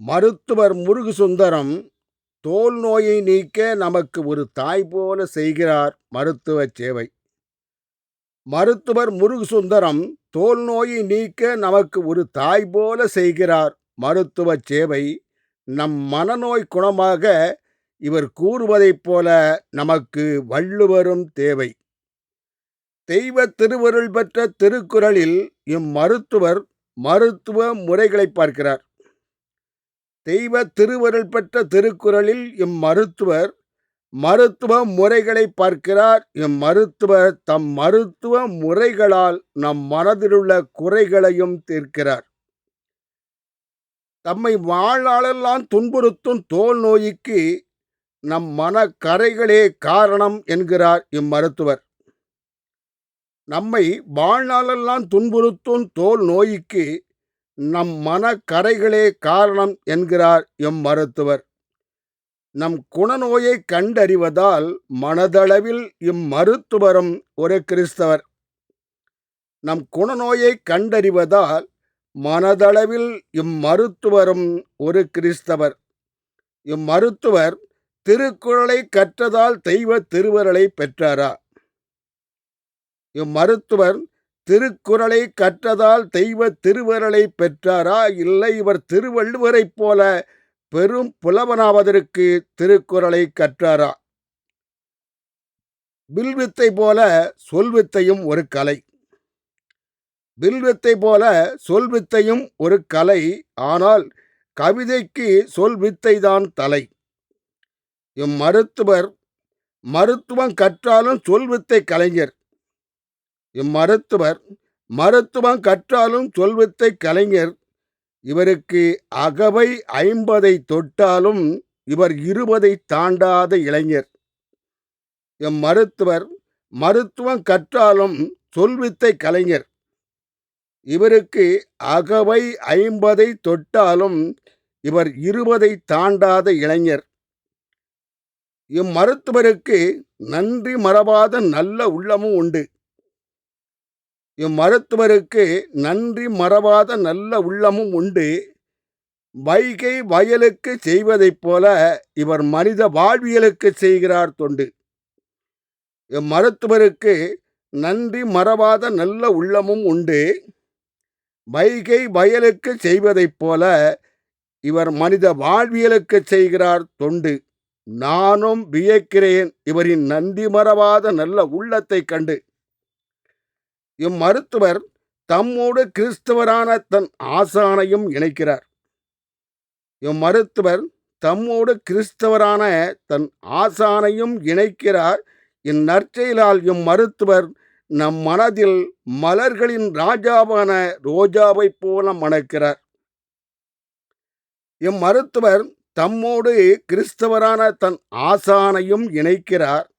மருத்துவர் முருகு சுந்தரம் தோல் நோயை நீக்க நமக்கு ஒரு தாய் போல செய்கிறார் மருத்துவ சேவை. மருத்துவர் முருகு சுந்தரம் தோல் நோயை நீக்க நமக்கு ஒரு தாய் போல செய்கிறார் மருத்துவ சேவை. நம் மனநோய் குணமாக இவர் கூறுவதைப் போல நமக்கு வள்ளுவரும் தேவை. தெய்வ திருவருள் பெற்ற திருக்குறளில் இம்மருத்துவர் மருத்துவ முறைகளை பார்க்கிறார். தெய்வ திருவருள் பெற்ற திருக்குறளில் இம்மருத்துவர் மருத்துவ முறைகளை பார்க்கிறார். இம்மருத்துவர் தம் மருத்துவ முறைகளால் நம் மனதிலுள்ள குறைகளையும் தீர்க்கிறார். தம்மை வாழ்நாளெல்லாம் துன்புறுத்தும் தோல் நோய்க்கு நம் மனக்கரைகளே காரணம் என்கிறார் இம்மருத்துவர் நம்மை வாழ்நாளெல்லாம் துன்புறுத்தும் தோல் நோய்க்கு நம் மனக்கரைகளே காரணம் என்கிறார் எம் மருத்துவர். நம் குணநோயை கண்டறிவதால் மனதளவில் இம்மருத்துவரும் ஒரு கிறிஸ்தவர். நம் குணநோயை கண்டறிவதால் மனதளவில் இம்மருத்துவரும் ஒரு கிறிஸ்தவர். இம்மருத்துவர் திருக்குறளை கற்றதால் தெய்வ திருவருளை பெற்றாரா? இம்மருத்துவர் திருக்குறளை கற்றதால் தெய்வ திருவருளை பெற்றாரா? இல்லை இவர் திருவள்ளுவரைப் போல பெரும் புலவனாவதற்கு திருக்குறளை கற்றாரா? வில்வித்தை போல சொல்வித்தையும் ஒரு கலை. வில்வித்தை போல சொல்வித்தையும் ஒரு கலை ஆனால் கவிதைக்கு சொல்வித்தைதான் தலை. இம்மருத்துவர் மருத்துவம் கற்றாலும் சொல்வித்தை கலைஞர். இம்மருத்துவர் மருத்துவம் கற்றாலும் சொல்வித்தை கலைஞர். இவருக்கு அகவை ஐம்பதை தொட்டாலும் இவர் இருபதை தாண்டாத இளைஞர். எம் மருத்துவர் மருத்துவம் கற்றாலும் சொல்வித்தை கலைஞர். இவருக்கு அகவை ஐம்பதை தொட்டாலும் இவர் இருபதை தாண்டாத இளைஞர். இம்மருத்துவருக்கு நன்றி மறவாத நல்ல உள்ளமும் உண்டு. இம்மருத்துவருக்கு நன்றி மறவாத நல்ல உள்ளமும் உண்டு. வைகை வயலுக்கு செய்வதைப் போல இவர் மனித வாழ்வியலுக்கு செய்கிறார் தொண்டு. இம்மருத்துவருக்கு நன்றி மறவாத நல்ல உள்ளமும் உண்டு. வைகை வயலுக்கு செய்வதைப் போல இவர் மனித வாழ்வியலுக்கு செய்கிறார் தொண்டு. நானும் வியக்கிறேன் இவரின் நன்றி மறவாத நல்ல உள்ளத்தை கண்டு. இம்மருத்துவர் தம்மோடு கிறிஸ்தவரான தன் ஆசானையும் இணைக்கிறார். இம்மருத்துவர் தம்மோடு கிறிஸ்தவரான தன் ஆசானையும் இணைக்கிறார். இந்நற்செயலால் இம்மருத்துவர் நம் மனதில் மலர்களின் ராஜாவான ரோஜாவைப் போல மணக்கிறார். இம்மருத்துவர் தம்மோடு கிறிஸ்தவரான தன் ஆசானையும் இணைக்கிறார்.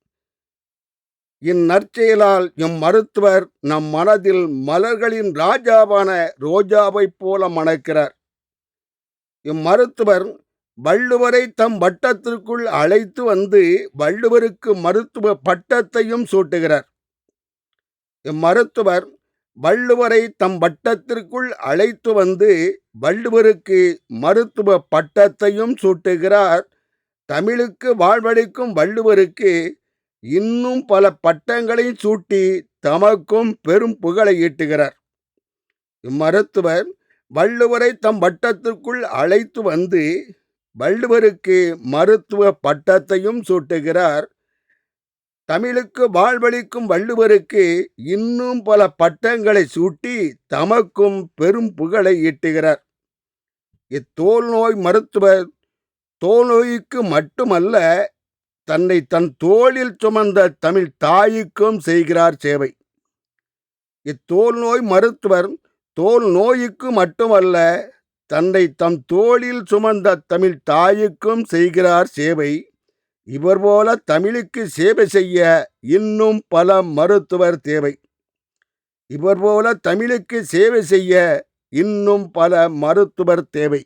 இந்நற்செயலால் எம் மருத்துவர் நம் மனதில் மலர்களின் ராஜாவான ரோஜாவைப் போல மணக்கிறார். இம்மருத்துவர் வள்ளுவரை தம் வட்டத்திற்குள் அழைத்து வந்து வள்ளுவருக்கு மருத்துவ பட்டத்தையும் சூட்டுகிறார். இம்மருத்துவர் வள்ளுவரை தம் வட்டத்திற்குள் அழைத்து வந்து வள்ளுவருக்கு மருத்துவ பட்டத்தையும் சூட்டுகிறார். தமிழுக்கு வாழ்வளிக்கும் வள்ளுவருக்கு இன்னும் பல பட்டங்களையும் சூட்டி தமக்கும் பெரும் புகழை ஈட்டுகிறார். இம்மருத்துவர் வள்ளுவரை தம் வட்டத்திற்குள் அழைத்து வந்து வள்ளுவருக்கு மருத்துவ பட்டத்தையும் சூட்டுகிறார். தமிழுக்கு வாழ்வளிக்கும் வள்ளுவருக்கு இன்னும் பல பட்டங்களை சூட்டி தமக்கும் பெரும் புகழை ஈட்டுகிறார். இத்தோல் நோய் மருத்துவர் தோல் நோய்க்கு மட்டுமல்ல தன்னை தன் தோளில் சுமந்த தமிழ் தாய்க்கும் செய்கிறார் சேவை. இத்தோல் நோய் மருத்துவர் தோல் நோய்க்கு மட்டுமல்ல தன்னை தம் தோளில் சுமந்த தமிழ் தாய்க்கும் செய்கிறார் சேவை. இவர் போல தமிழுக்கு சேவை செய்ய இன்னும் பல மருத்துவர் தேவை. இவர் போல தமிழுக்கு சேவை செய்ய இன்னும் பல மருத்துவர் தேவை.